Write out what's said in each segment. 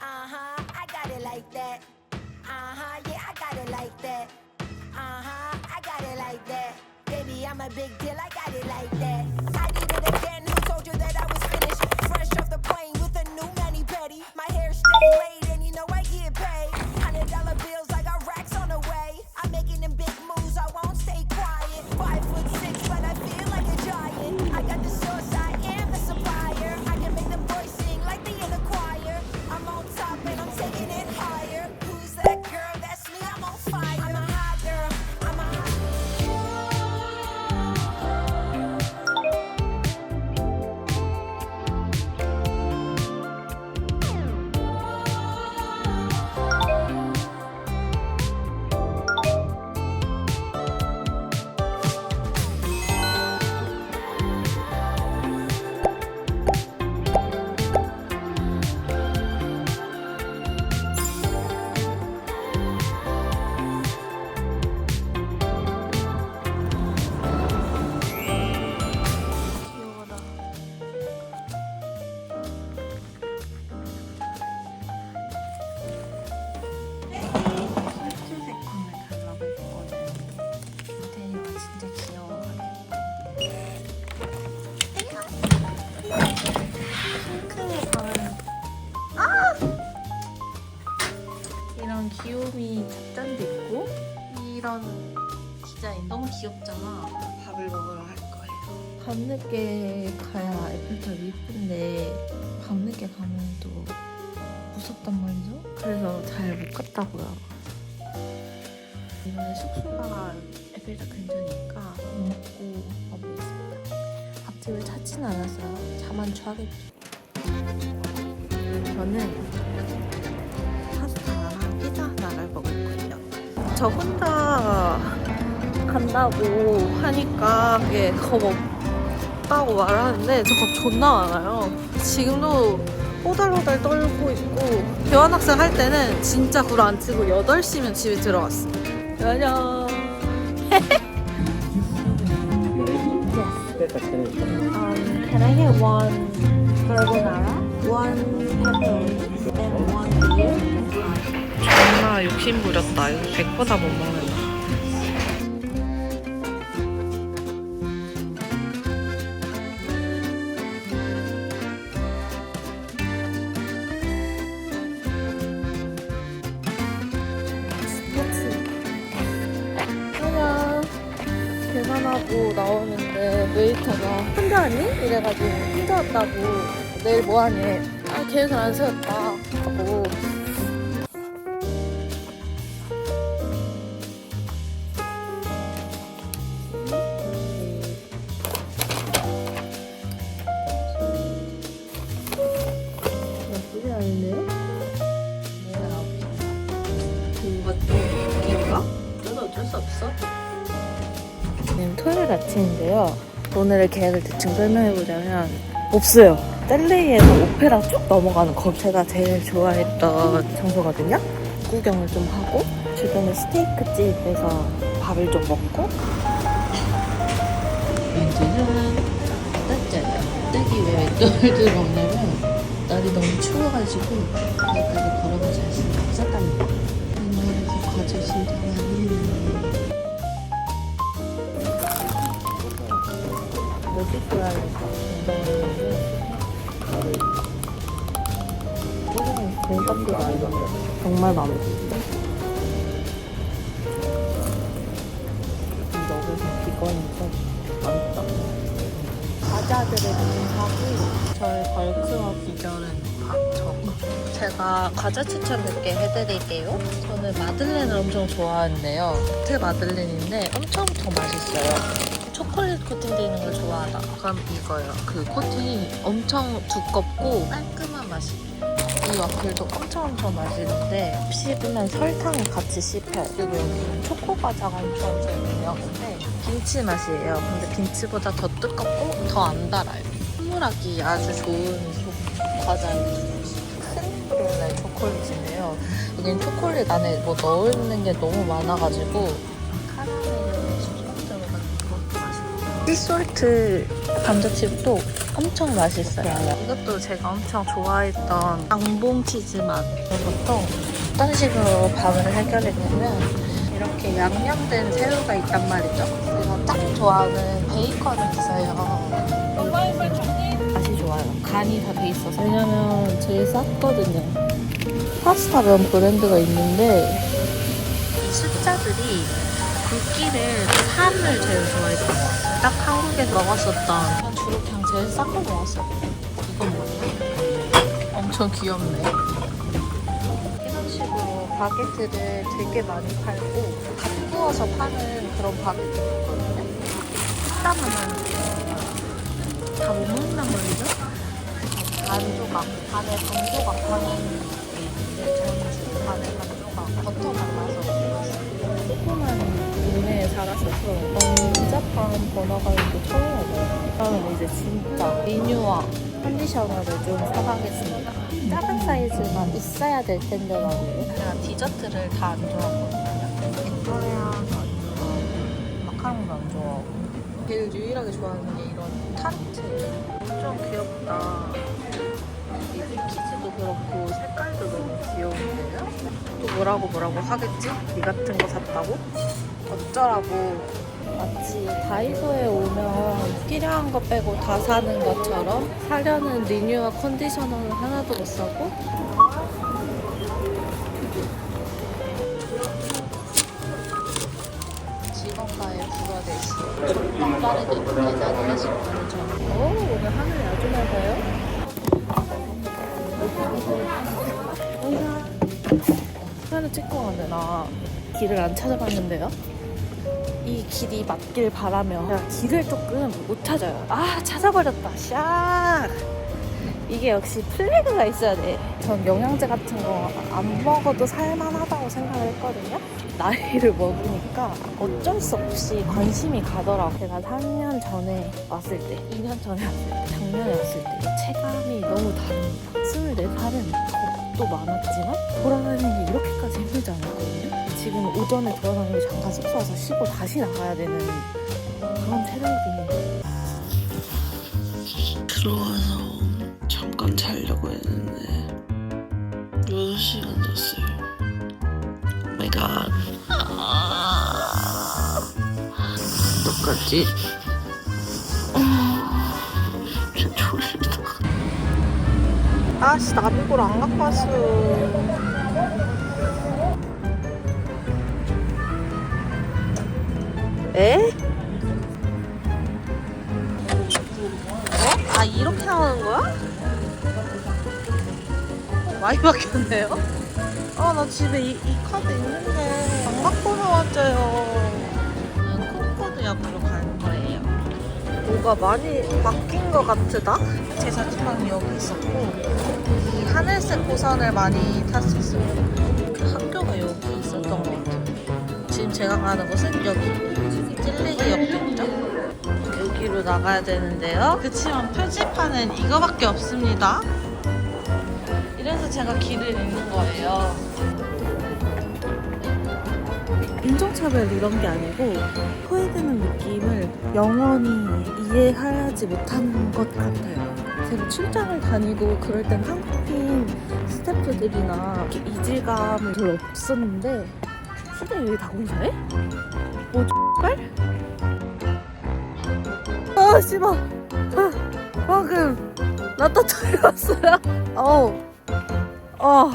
Uh huh, I got it like that. Uh huh, yeah, I got it like that. Uh huh, I got it like that. Baby, I'm a big deal, I got it like that. I did it again, who told you that I was finished? Fresh off the plane with a new mani petty. My hair stay laid, 귀엽잖아. 밥을 먹으러 갈 거예요. 밤늦게 가야 에펠탑 이쁜데 밤늦게 가면 또 무섭단 말이죠. 그래서 잘 못 갔다고요. 이번에 숙소가 에펠탑 근처니까 밥 먹고 와보겠습니다. 밥집을 찾지는 않았어요. 자만추 하겠죠. 저는 파스타랑 피자 하나를 먹을 거예요. 저 혼자 간다고 하니까 이게 겁 없다고 말하는데 저 겁 존나 많아요. 지금도 호달호달 떨고 있고 교환학생 할 때는 진짜 불안 치고 8시면 집에 들어갔어. 안녕. Um, can I get one carbonara, one pepperoni, and one beer? 존나 욕심 부렸다. 이거 100보다 못 먹는다. 하고 나오는데 웨이터가 혼자 왔니? 이래가지고 혼자 왔다고 내일 뭐하니? 아 계획을 안 세웠다 아침인데요. 오늘의 계획을 대충 설명해보자면 없어요. 셀레이에서 오페라 쭉 넘어가는 거 제가 제일 좋아했던 장소거든요. 구경을 좀 하고 주변에 스테이크 집에서 밥을 좀 먹고 렌즈는 땄잖아요. 딱이 왜 떨들 먹냐면 날이 너무 추워가지고 여기 정말 마음에 비건인데 맛있다. 과자들을 좀 사고 저의 벌크업 비결은 바- 저거. 제가 과자 추천 몇 개 해드릴게요. 저는 마들렌을 엄청 좋아하는데요. 호텔 마들렌인데 엄청 엄청 맛있어요. 초콜릿 코팅되어 있는 걸 좋아하다. 그럼 이거요. 그 코팅이 엄청 두껍고 깔끔한 맛이에요. 이 와플도 엄청 엄청 맛있는데 씹으면 설탕을 같이 씹혀요. 그리고 여기는 초코 과자가 엄청 엄청 유명한데 김치 맛이에요. 근데 김치보다 더 두껍고 더 안 달아요. 선물하기 아주 좋은 소- 과자예요. 크림브렐레 초콜릿인데요. 여긴 초콜릿 안에 뭐 넣는 게 너무 많아가지고 티솔트 감자칩도 엄청 맛있어요. 이것도 제가 엄청 좋아했던 강봉 치즈 맛. 보통 어떤 식으로 밥을 해결했냐면 이렇게 양념된 새우가 있단 말이죠. 제가 딱 좋아하는 베이컨이 있어요. 맛이 좋아요. 간이 다 돼 있어서. 왜냐면 제일 쌌거든요. 파스타 면 브랜드가 있는데 이 숫자들이 굵기를 3을 제일 같아요. 딱 한국에서 먹었었던 난 주로 그냥 제일 싼거 먹었어요. 이건 뭐야? 엄청 귀엽네. 이런 식으로 바게트를 되게 많이 팔고 갓 구워서 파는 그런 바게트 있거든요. 식당하면 다못 먹는단 말이죠? 반 조각, 반에 반 조각 파는 게 전주 반에 반 조각 버터 발라서 먹었어요. 동네에 살았어서 번잡한 번화가도 처음 와봐요. 저는 이제 진짜 리뉴와 컨디셔너를 좀 사가겠습니다. 작은 사이즈만 있어야 될 텐데 말이에요. 제가 디저트를 다 안 좋아하거든요. 에토레아도 안 좋아하고 마카롱도 안 좋아하고 제일 유일하게 좋아하는 게 이런 타르트. 엄청 귀엽다. 이 패키지도 그렇고 색깔도 너무 귀여운데요? 또 뭐라고 뭐라고 하겠지? 이 같은 거 샀다고? 어쩌라고. 마치 다이소에 오면 필요한 거 빼고 다 사는 것처럼 사려는 리뉴와 컨디셔너는 하나도 못 사고? 직원과의 불화대 시. 빠르게 계산을 하실 거죠. 오 오늘 하늘이 아주 맑아요. 사진을 찍고 가는데 나 길을 안 찾아봤는데요 이 길이 맞길 바라며 길을 조금 못 찾아요. 아 찾아버렸다. 샥. 이게 역시 플래그가 있어야 돼. 전 영양제 같은 거 안 먹어도 살만하다고 생각을 했거든요. 나이를 먹으니까 어쩔 수 없이 관심이 가더라고. 제가 3년 전에 왔을 때, 2년 전에 왔을 때, 작년에 왔을 때 체감이 너무 다릅니다. 24살은 겁도 많았지만 돌아다니는 게 이렇게까지 힘들지 않았거든요. 지금 오전에 돌아다니고 잠깐 숙소 와서 쉬고 다시 나가야 되는 그런 체력이 들어와서 잠깐 자려고 했는데 6시간 잤어요. 오 마이 갓. 똑같지? 진짜 졸리다. 아씨 나비골 안 갖고 왔어 에? 어? 아 이렇게 나오는 거야? 많이 바뀌었네요 아 나 집에 이, 이 카드 있는데 안 갖고 나왔어요 콩코드 역으로 가는 거예요 뭐가 많이 바뀐 것 같으다? 제 자취방이 여기 있었고 이 하늘색 고선을 많이 탔었어요 그 학교가 여기 있었던 것 같아요 지금 제가 가는 곳은 여기 찔레기 있죠? 여기로 나가야 되는데요. 그치만 표지판은 이거밖에 없습니다. 이래서 제가 길을 잃는 거예요. 인종차별 이런 게 아니고 소외되는 느낌을 영원히 이해하지 못한 것 같아요. 제가 출장을 다니고 그럴 땐 한국인 스태프들이나 이질감이 별로 없었는데 진짜 여기 다 공사해? 뭐 X발? 아 씨발. 아, 방금 나또 털렸어요. 어우. 아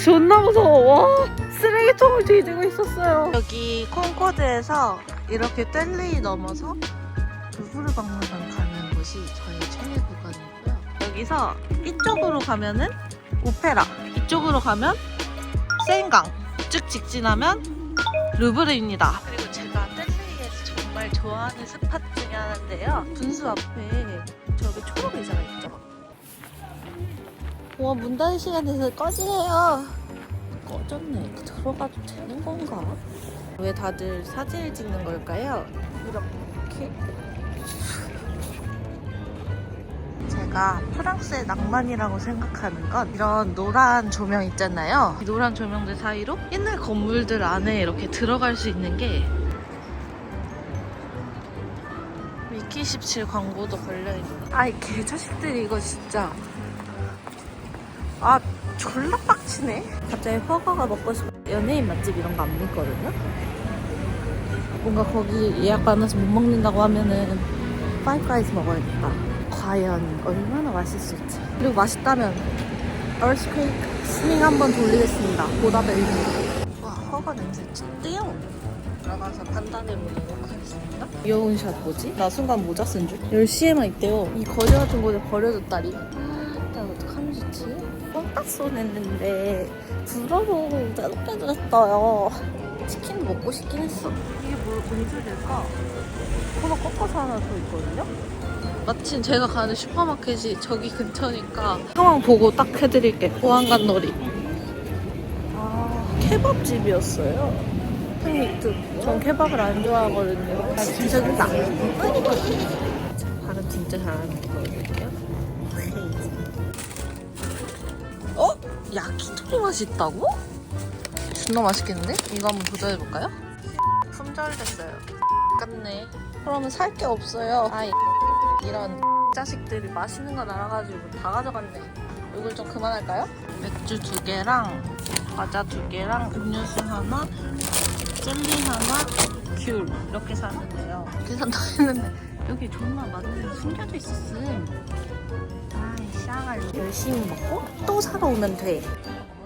존나 무서워. 와 쓰레기통을 뒤지고 있었어요. 여기 콩코드에서 이렇게 뗄레이 넘어서 루브르 박물관 가는 곳이 저의 최애 구간이고요. 여기서 이쪽으로 가면은 오페라 이쪽으로 가면 센강. 쭉 직진하면 루브르입니다 그리고 제가 뗄레이에서 정말 좋아하는 스팟 중에 하나인데요 분수 앞에 저기 초록 의자가 있죠 와, 문 닫을 시간 돼서 꺼지래요. 꺼졌네. 들어가도 되는 건가? 왜 다들 사진을 찍는 걸까요? 이렇게. 제가 프랑스의 낭만이라고 생각하는 건 이런 노란 조명 있잖아요. 이 노란 조명들 사이로 옛날 건물들 안에 이렇게 들어갈 수 있는 게 루키 17 광고도 걸려있네. 아이, 개자식들이 이거 진짜. 아, 졸라 빡치네. 갑자기 허거가 먹고 싶어. 연예인 맛집 이런 거 안 믿거든요? 뭔가 거기 예약 받아서 못 먹는다고 하면은 파이브가이즈 먹어야겠다. 과연 얼마나 맛있을지. 그리고 맛있다면 얼스케이크 스밍 한번 돌리겠습니다. 보다벨리. 와, 허거 냄새 찐대요. 들어가서 판단해 보도록 하겠습니다. 귀여운 샷 뭐지? 나 순간 모자 쓴 줄? 10시에만 있대요. 이 거지 같은 곳에 버려졌다리. 아, 나 어떡하면 좋지? 뻥딱 쏘냈는데 불어로 짜증나졌어요. 치킨 먹고 싶긴 했어. 이게 뭘 공주일까? 코너 꺾어서 하나 더 있거든요? 마침 제가 가는 슈퍼마켓이 저기 근처니까 상황 보고 딱 해드릴게. 보안관 놀이. 아, 케밥집이었어요. 흑미트. 전 케밥을 안 좋아하거든요. 아, 진짜 나. 발음 진짜 잘하는 거 보여드릴게요. 어? 야키토리 맛이 있다고? 존나 맛있겠는데? 이거 한번 도전해볼까요? 품절됐어요. 깠네. 그러면 살 게 없어요. 아, 이 이런 자식들이 맛있는 거 날아가지고 다 가져갔네. 이걸 좀 그만할까요? 맥주 두 개랑 과자 두 개랑 음료수 하나, 젤리 하나, 귤 이렇게 샀는데요. 계산 다 했는데 여기 존나 맛있는 게 숨겨져 있었음. 아이 샤갈 열심히 먹고 또 사러 오면 돼.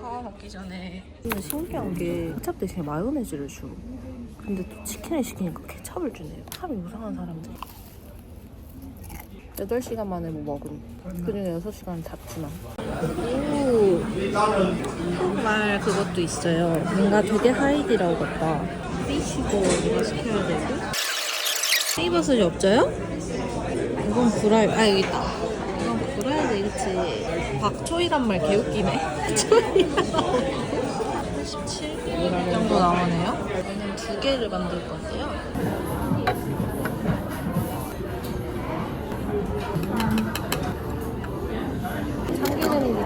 하와 먹기 전에 근데 신기한 게 케찹 대신에 마요네즈를 줘. 근데 또 치킨을 시키니까 케찹을 주네요. 참 이상한 사람들. 8시간 만에 뭐 먹음. 그중에 6시간은 잤지만. 오, 한국말 그것도 있어요. 뭔가 되게 하이디라고 같다. 피시고 이거 시켜야 되고. 세이버섯이 없어요? 이건 구라야. 아, 여기 있다. 이건 구라야 되겠지. 박초이란 말 개웃기네. 초이란 17개 정도 나오네요. 저는 두 개를 만들 건데요.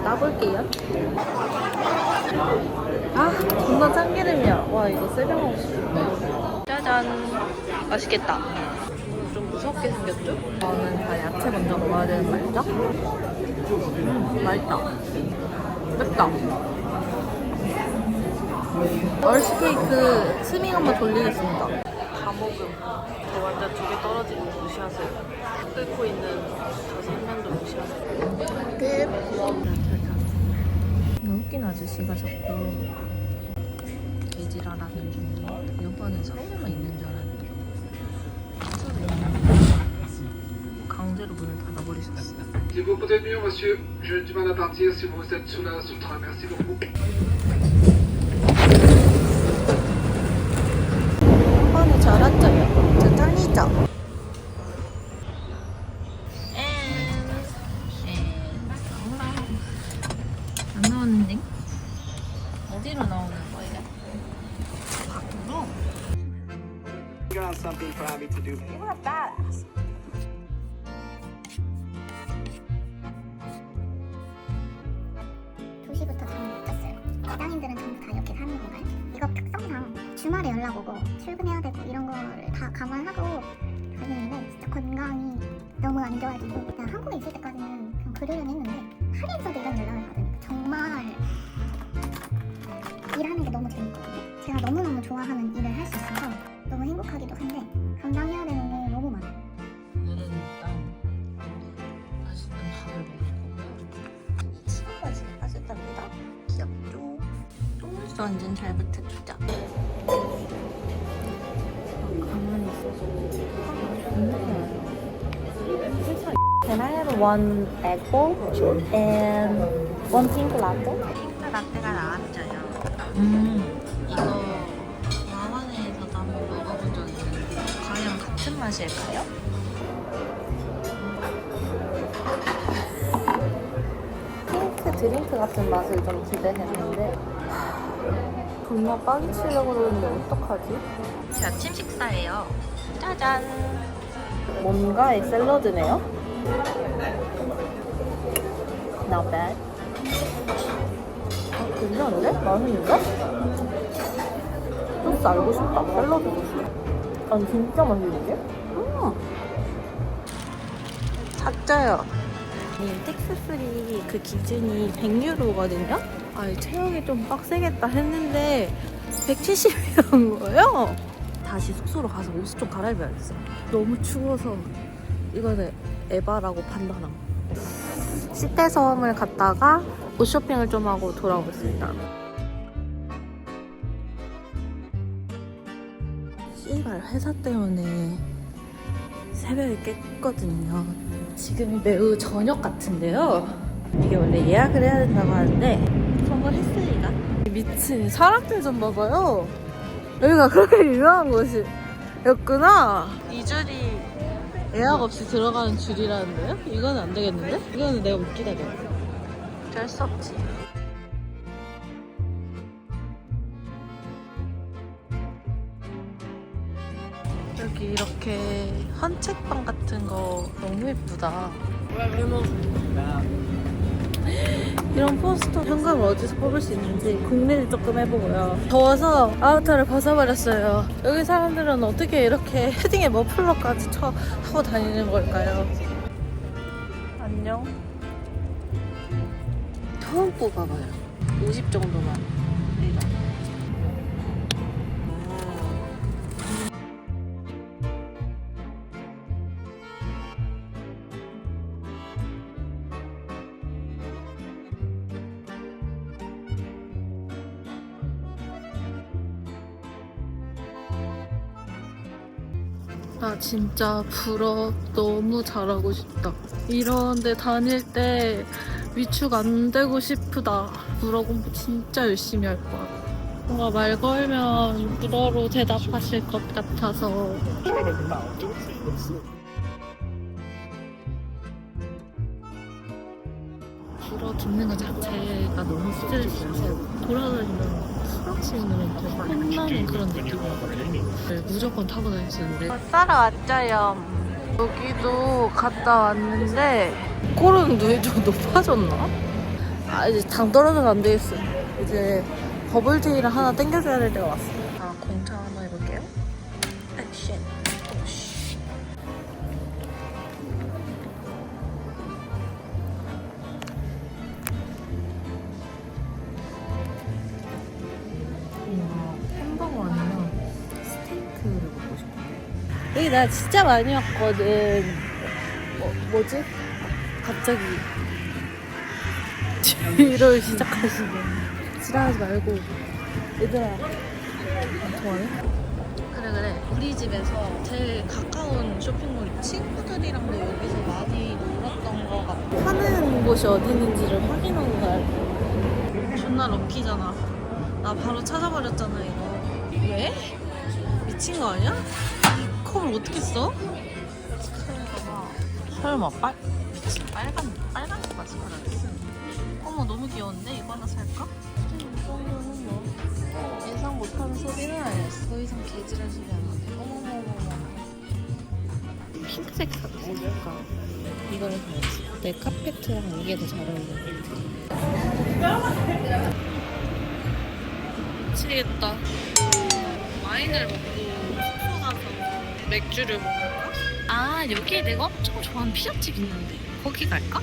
따볼게요. 아, 존나 참기름이야. 와, 이거 세병 먹고 싶어. 짜잔. 맛있겠다. 좀 무섭게 생겼죠? 저는 다 야채 먼저 먹어야 되는 거 알죠? 음, 맛있다. 맵다. 얼스 케이크 스밍 한번 돌리겠습니다. 다 먹음. 저 완전 두 개 떨어지는 거 무시하세요. 끓고 있는 저 생면도 무시하세요. 끝. 웃긴 아저씨가 자꾸 개지랄하는 중에 이번에 서울만 있는 줄 알았는데 강제로 문을 닫아버리셨어요. Si vous portez mieux, monsieur, j'ai du mal à partir si vous êtes sous la sous le train. Merci beaucoup. 한번에 잘 앉아요. 저 짱이죠? 주말에 연락 오고 출근해야 되고 이런 거를 다 감안하고 다니는데 진짜 건강이 너무 안 좋아지고 그냥 한국에 있을 때까지는 그냥 그러려니 했는데 파리에서도 이런 연락을 받으니까 정말 일하는 게 너무 재밌거든요. 제가 너무너무 좋아하는 일을 할 수 있어서 너무 행복하기도 한데 감당해야 되는 게 너무 많아요. 오늘은 일단 맛있는 밥을 먹고 치마까지 빠졌답니다. 귀엽죠? 똥물도 완전 잘 붙여주자. Can I have one egg bowl and one pink latte? 핑크 라떼가 나왔어요. 음, 이거 와와네에서도 한번 먹어본 적 있는데 과연 같은 맛일까요? 핑크 드링크 같은 맛을 좀 기대했는데 존나 빵 치려고 그러는데 어떡하지? 제 아침 식사예요. 짜잔. 뭔가의 샐러드네요. Not bad. 아, 괜찮은데? 맛있는데? 소스 알고 싶다. 샐러드 소스. 아니 진짜 맛있는데? 음. 샀어요. 이 텍스프리 그 기준이 100유로거든요. 아, 이 체력이 좀 빡세겠다 했는데 170이라는 거예요. 다시 숙소로 가서 옷을 좀 갈아입어야겠어. 너무 추워서 이거는 에바라고 판단함. 시대 섬을 갔다가 옷 쇼핑을 좀 하고 돌아오겠습니다. 씨발 회사 때문에 새벽에 깼거든요. 지금이 매우 저녁 같은데요. 이게 원래 예약을 해야 된다고 하는데 성공했으니까. 미친 사람들 좀 봐봐요. 여기가 그렇게 유명한 곳이었구나. 이 줄이 예약 없이 들어가는 줄이라는데요? 이건 안 되겠는데? 이거는 내가 못 기다려. 어쩔 수 없지. 여기 이렇게 헌책방 같은 거 너무 예쁘다. 이런 포스터 현금을 어디서 뽑을 수 있는지 궁리를 조금 해보고요. 더워서 아우터를 벗어버렸어요. 여기 사람들은 어떻게 이렇게 헤딩에 머플러까지 쳐, 하고 다니는 걸까요? 안녕. 처음 뽑아봐요. 50 정도만. 진짜 불어 너무 잘하고 싶다. 이런데 다닐 때 위축 안 되고 싶다. 불어 공부 진짜 열심히 할 거야. 뭔가 말 걸면 불어로 대답하실 것 같아서. 불어 듣는 것 자체가 너무 스트레스여서 돌아다니면 수락시는 되게 혼나는 그런 느낌이거든요. 네, 무조건 타고 다녔었는데 따라 왔자요 여기도 갔다 왔는데 코로는 눈이 좀 높아졌나? 아 이제 당 떨어져서 안 되겠어 이제 버블티를 하나 땡겨줘야 될 때가 왔어 여기 나 진짜 많이 왔거든. 어, 뭐지? 갑자기 뒤를 시작하시네. 지랄하지 말고 얘들아 안 통하네? 그래 그래 우리 집에서 제일 가까운 쇼핑몰 친구들이랑도 여기서 많이 놀았던 거 같고 하는 곳이 어디 있는지를 확인하고 가야 돼 존나 럭키잖아 나 바로 찾아버렸잖아 이거 왜? 미친 거 아니야? 이 컵을 어떻게 써? 설마 빨 미친 빨간 빨간 거까지 말하겠어 어머 너무 귀여운데? 이거 하나 살까? 음, 이 정도는 뭐 예상 못하는 소비는 아니었어. 더 이상 개질할 소리 안 어머머머머. 핑크색 같으니까 이거를 사야지. 내 카페트랑 이게 더 잘 어울려. 미치겠다. 와인을 먹고 맥주를 먹을까? 아 여기에 내가 엄청 좋아하는 피자집 있는데 거기 갈까?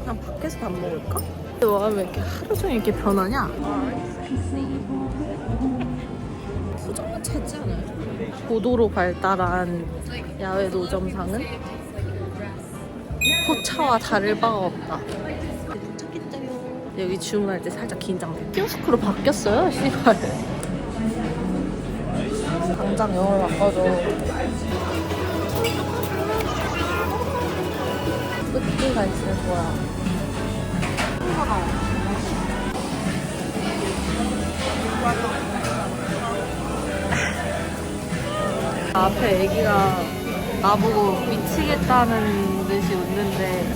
그냥 밖에서 밥 먹을까? 와 왜 이렇게 하루 종일 이렇게 변하냐? 수정은 차지 않아요? 고도로 발달한 야외 노점상은 포차와 다를 바가 없다. 여기 주문할 때 살짝 긴장돼. 키오스크로 바뀌었어요, 씨발. 당장 영어로 바꿔줘. 끝기가 있을 거야. 앞에 애기가 나보고 미치겠다는 듯이 웃는데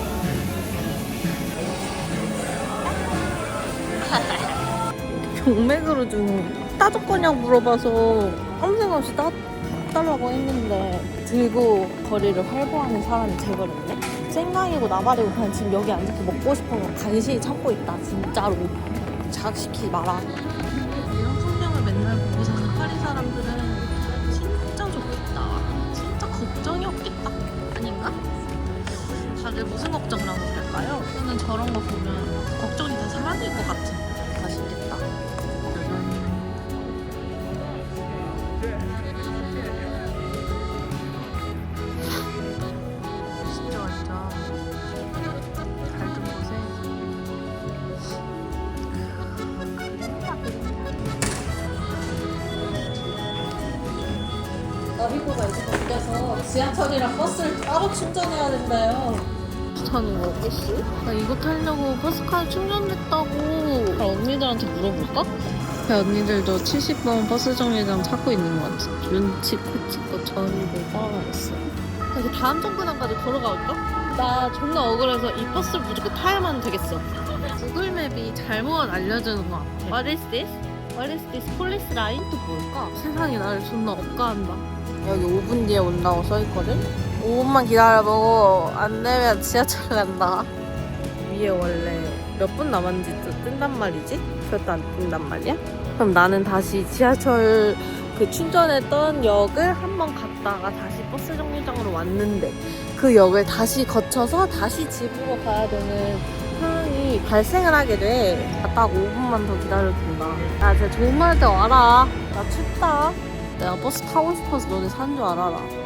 병맥으로 좀 따줄 거냐 물어봐서 아무 생각 없이 따, 따달라고 했는데 들고 거리를 활보하는 사람이 돼버렸네? 생강이고 나발이고 그냥 지금 여기 앉아서 먹고 싶어서 간신히 참고 있다 진짜로 자극시키지 마라 이런 풍경을 맨날 보고 사는 파리 사람들은 나비고가 이제 바뀌어서 지하철이랑 버스를 따로 충전해야. 타는 거 버스? 나 이거 타려고 버스카드 충전됐다고 언니들한테 물어볼까? 그 언니들도 70번 버스 정류장 찾고 있는 것 같아 눈치 코치고 저리고 걸어가겠어 이제 다음 정거장까지 걸어가볼까? 나 존나 억울해서 이 버스를 무조건 타야만 되겠어 구글 맵이 잘못 알려주는 것 같아 What is this? What is this police line? 또 뭘까? 세상이 나를 존나 억까한다 여기 5분 뒤에 온다고 써있거든? 5분만 기다려보고 안 되면 지하철 간다. 위에 원래 몇 분 남았는지 또 뜬단 말이지? 그것도 안 뜬단 말이야? 그럼 나는 다시 지하철 그 충전했던 역을 한 번 갔다가 다시 버스 정류장으로 왔는데 그 역을 다시 거쳐서 다시 집으로 가야 되는 상황이 발생을 하게 돼. 갔다가 5분만 더 기다려도 된다. 야, 진짜 좋은 말들 와라. 나 춥다. 내가 버스 타고 싶어서 너네 사는 줄 알아라.